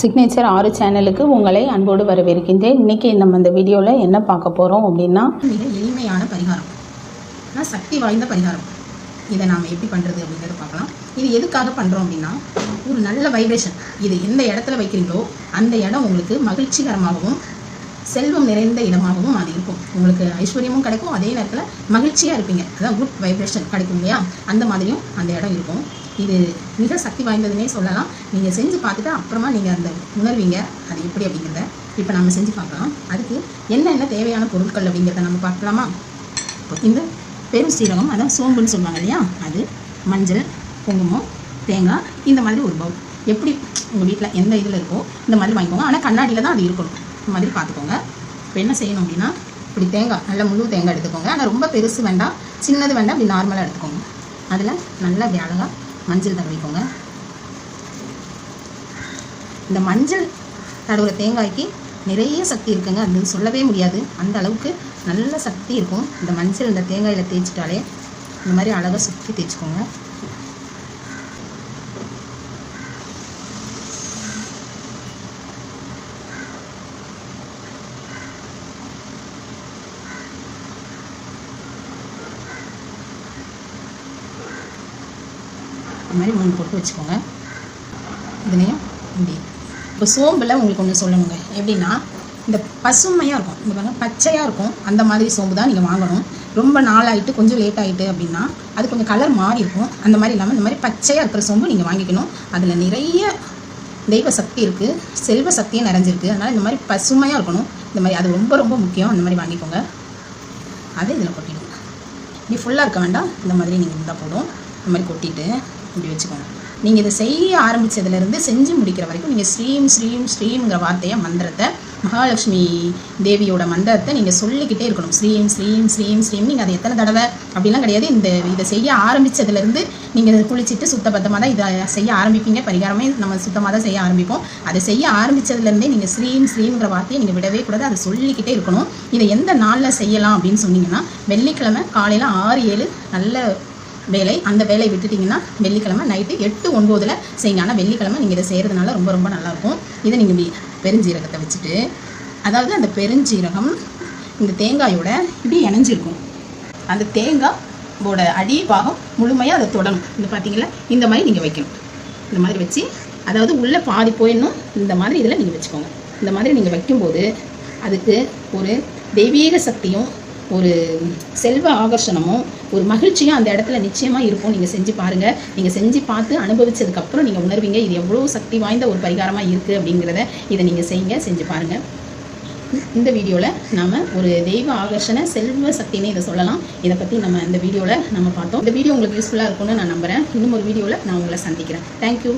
Signature ஆறு சேனலுக்கு உங்களை அன்போடு வரவேற்கின்றேன். இன்றைக்கி நம்ம இந்த வீடியோவில் என்ன பார்க்க போகிறோம் அப்படின்னா மிக எளிமையான பரிகாரம். ஆனால் சக்தி வாய்ந்த பரிகாரம். இதை நாம் எப்படி பண்ணுறது அப்படிங்கிறத பார்க்கலாம். இது எதுக்காக பண்ணுறோம் அப்படின்னா ஒரு நல்ல வைப்ரேஷன் இது எந்த இடத்துல வைக்கிறீங்களோ அந்த இடம் உங்களுக்கு மகிழ்ச்சிகரமாகவும் செல்வம் நிறைந்த இடமாகவும் அது இருக்கும். உங்களுக்கு ஐஸ்வர்யமும் கிடைக்கும். அதே நேரத்தில் மகிழ்ச்சியாக இருப்பீங்க. அதான் குட் வைப்ரேஷன் கிடைக்கும் இல்லையா? அந்த மாதிரியும் அந்த இடம் இருக்கும். இது மிக சக்தி வாய்ந்ததுன்னே சொல்லலாம். நீங்கள் செஞ்சு பார்த்துட்டு அப்புறமா நீங்கள் அந்த உணர்வீங்க. அது எப்படி அப்படிங்கிறத இப்போ நம்ம செஞ்சு பார்க்கலாம். அதுக்கு என்னென்ன தேவையான பொருட்கள் அப்படிங்கிறத நம்ம பார்க்கலாமா? இப்போ இந்த பெரும் சீரகம் அதான் சோம்புன்னு சொல்லுவாங்க இல்லையா? அது மஞ்சள் குங்குமம் தேங்காய் இந்த மாதிரி ஒரு பவுல் எப்படி உங்கள் வீட்டில் எந்த இதில் இருக்கோ இந்த மாதிரி வாங்கிக்கோங்க. ஆனால் கண்ணாடியில் தான் அது இருக்கணும். இந்த மாதிரி பார்த்துக்கோங்க. இப்போ என்ன செய்யணும் அப்படின்னா இப்படி தேங்காய் நல்ல முழு தேங்காய் எடுத்துக்கோங்க. ஆனால் ரொம்ப பெருசு வேண்டாம் சின்னது வேண்டாம் இப்படி நார்மலாக எடுத்துக்கோங்க. அதில் நல்லா இப்படி அழகாக மஞ்சள் தடவிக்கோங்க. இந்த மஞ்சள் தடவுற தேங்காய்க்கு நிறைய சக்தி இருக்குங்க. அது சொல்லவே முடியாது. அந்த அளவுக்கு நல்ல சக்தி இருக்கும். இந்த மஞ்சள் இந்த தேங்காயில் தேய்ச்சிட்டாலே இந்த மாதிரி அழகாக சுற்றி தேய்ச்சிக்கோங்க. இந்த மாதிரி மூணு போட்டு வச்சுக்கோங்க. இதுலேயும் இப்படி இப்போ சோம்பில் உங்களுக்கு ஒன்று சொல்லணுங்க. எப்படின்னா இந்த பசுமையாக இருக்கும். இந்த பாருங்கள் பச்சையாக இருக்கும். அந்த மாதிரி சோம்பு தான் நீங்கள் வாங்கணும். ரொம்ப நாளாகிட்டு கொஞ்சம் லேட் ஆகிட்டு அப்படின்னா அது கொஞ்சம் கலர் மாறி இருக்கும். அந்த மாதிரி இல்லாமல் இந்த மாதிரி பச்சையாக இருக்கிற சோம்பு நீங்கள் வாங்கிக்கணும். அதில் நிறைய தெய்வ சக்தி இருக்குது செல்வ சக்தியும் நிறைஞ்சிருக்கு. அதனால் இந்த மாதிரி பசுமையாக இருக்கணும். இந்த மாதிரி அது ரொம்ப ரொம்ப முக்கியம். அந்த மாதிரி வாங்கிக்கோங்க. அதை இதில் கொட்டிடுங்க. இப்படி ஃபுல்லாக இருக்க வேண்டாம். இந்த மாதிரி நீங்கள் இருந்தால் போதும். இந்த மாதிரி கொட்டிட்டு இப்படி வச்சுக்கோங்க. நீங்கள் இதை செய்ய ஆரம்பித்ததுலேருந்து செஞ்சு முடிக்கிற வரைக்கும் நீங்கள் ஸ்ரீம் ஸ்ரீம் ஸ்ரீம்ங்கிற வார்த்தையை மந்திரத்தை மகாலட்சுமி தேவியோட மந்திரத்தை நீங்கள் சொல்லிக்கிட்டே இருக்கணும். ஸ்ரீம் ஸ்ரீம் ஸ்ரீம் ஸ்ரீம். நீங்கள் அதை எத்தனை தடவை? அப்படிலாம் கிடையாது. இந்த இதை செய்ய ஆரம்பித்ததுலேருந்து நீங்கள் குளிச்சுட்டு சுத்தபத்தமாக தான் இதை செய்ய ஆரம்பிப்பீங்க. பரிகாரமே நம்ம சுத்தமாக தான் செய்ய ஆரம்பிப்போம். அதை செய்ய ஆரம்பித்ததுலேருந்தே நீங்கள் ஸ்ரீம் ஸ்ரீம்ங்கிற வார்த்தையை நீங்கள் விடவே கூடாது. அதை சொல்லிக்கிட்டே இருக்கணும். இதை எந்த நாளில் செய்யலாம் அப்படின்னு சொன்னீங்கன்னா வெள்ளிக்கிழமை காலையில் ஆறு ஏழு நல்ல வேலை. அந்த வேலையை விட்டுட்டிங்கன்னா வெள்ளிக்கிழமை நைட்டு எட்டு ஒன்பதில் செய்யுங்க ஆனால் வெள்ளிக்கிழமை நீங்கள் இதை செய்கிறதுனால ரொம்ப ரொம்ப நல்லாயிருக்கும் இதை நீங்கள் பெருஞ்சீரகத்தை வச்சுட்டு அதாவது அந்த பெருஞ்சீரகம் இந்த தேங்காயோட இப்படி இணைஞ்சிருக்கும். அந்த தேங்காயோட அடி பாகம் முழுமையாக அதை தொடணும். இந்த பார்த்தீங்களா இந்த மாதிரி நீங்கள் வைக்கணும். இந்த மாதிரி வச்சு அதாவது உள்ளே பாதி போயிடணும். இந்த மாதிரி இதில் நீங்கள் வச்சுக்கோங்க. இந்த மாதிரி நீங்கள் வைக்கும்போது அதுக்கு ஒரு தெய்வீக சக்தியும் ஒரு செல்வ ஆகர்ஷணமும் ஒரு மகிழ்ச்சியும் அந்த இடத்துல நிச்சயமாக இருக்கும் நீங்கள் செஞ்சு பாருங்கள் நீங்கள் செஞ்சு பார்த்து அனுபவிச்சதுக்கப்புறம் நீங்கள் உணர்வீங்க இது எவ்வளோ சக்தி வாய்ந்த ஒரு பரிகாரமாக இருக்குது அப்படிங்கிறத இதை நீங்கள் செய்யுங்க செஞ்சு பாருங்கள் இந்த வீடியோவில் நம்ம ஒரு தெய்வ ஆகர்ஷண செல்வ சக்தின்னு இதை சொல்லலாம். இதை பற்றி நம்ம இந்த வீடியோவில் நம்ம பார்த்தோம். இந்த வீடியோ உங்களுக்கு யூஸ்ஃபுல்லாக இருக்கும்னு நான் நம்புகிறேன் இன்னும் ஒரு வீடியோவில் நான் உங்களை சந்திக்கிறேன். தேங்க்யூ